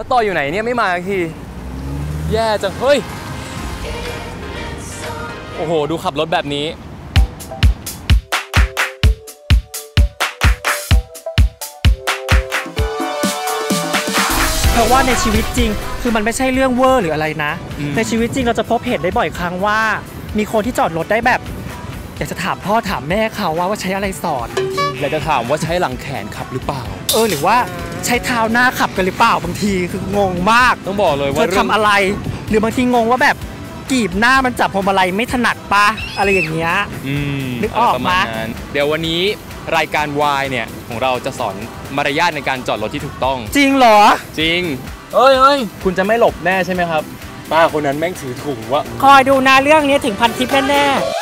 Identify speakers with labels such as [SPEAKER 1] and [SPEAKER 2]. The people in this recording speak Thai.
[SPEAKER 1] แล้วต่ออยู่ไหนเนี่ยไม่มาสักที แย่จัง เฮ้ย โอ้โห ดูขับรถแบบนี้
[SPEAKER 2] เพราะว่าในชีวิตจริง คือมันไม่ใช่เรื่องเวอร์หรืออะไรนะ
[SPEAKER 1] อืม
[SPEAKER 2] ในชีวิตจริงเราจะพบเห็นได้บ่อยครั้งว่า มีคนที่จอดรถได้แบบ อยากจะถามพ่อถามแม่เขาว่าว่าใช้อะไรสอน
[SPEAKER 1] อยากจะถามว่าใช้หลังแขนขับหรือเปล่า
[SPEAKER 2] เออหรือว่า ใช้เท้าหน้าขับกันหรือเปล่าบางทีคืองงมาก
[SPEAKER 1] ต้องบอกเลย
[SPEAKER 2] เธ
[SPEAKER 1] ว่า
[SPEAKER 2] อ
[SPEAKER 1] เรื่อง
[SPEAKER 2] ทำอะไร หรือบางทีงงว่าแบบกีบหน้ามันจับพวงมาลัยไม่ถนัดปะอะไรอย่างเงี้ย
[SPEAKER 1] อืม
[SPEAKER 2] นึกออก
[SPEAKER 1] ประมาณ
[SPEAKER 2] มะ
[SPEAKER 1] นั้นเดี๋ยววันนี้รายการวายเนี่ยของเราจะสอนมารยาทในการจอดรถที่ถูกต้อง
[SPEAKER 2] จริงเหรอ
[SPEAKER 1] จริง เอ้ยเอ้ยคุณจะไม่หลบแน่ใช่ไหมครับ ป้าคนนั้นแม่งถือถุงว่า
[SPEAKER 2] คอยดูนะเรื่องนี้ถึงพันทิปแน่ๆ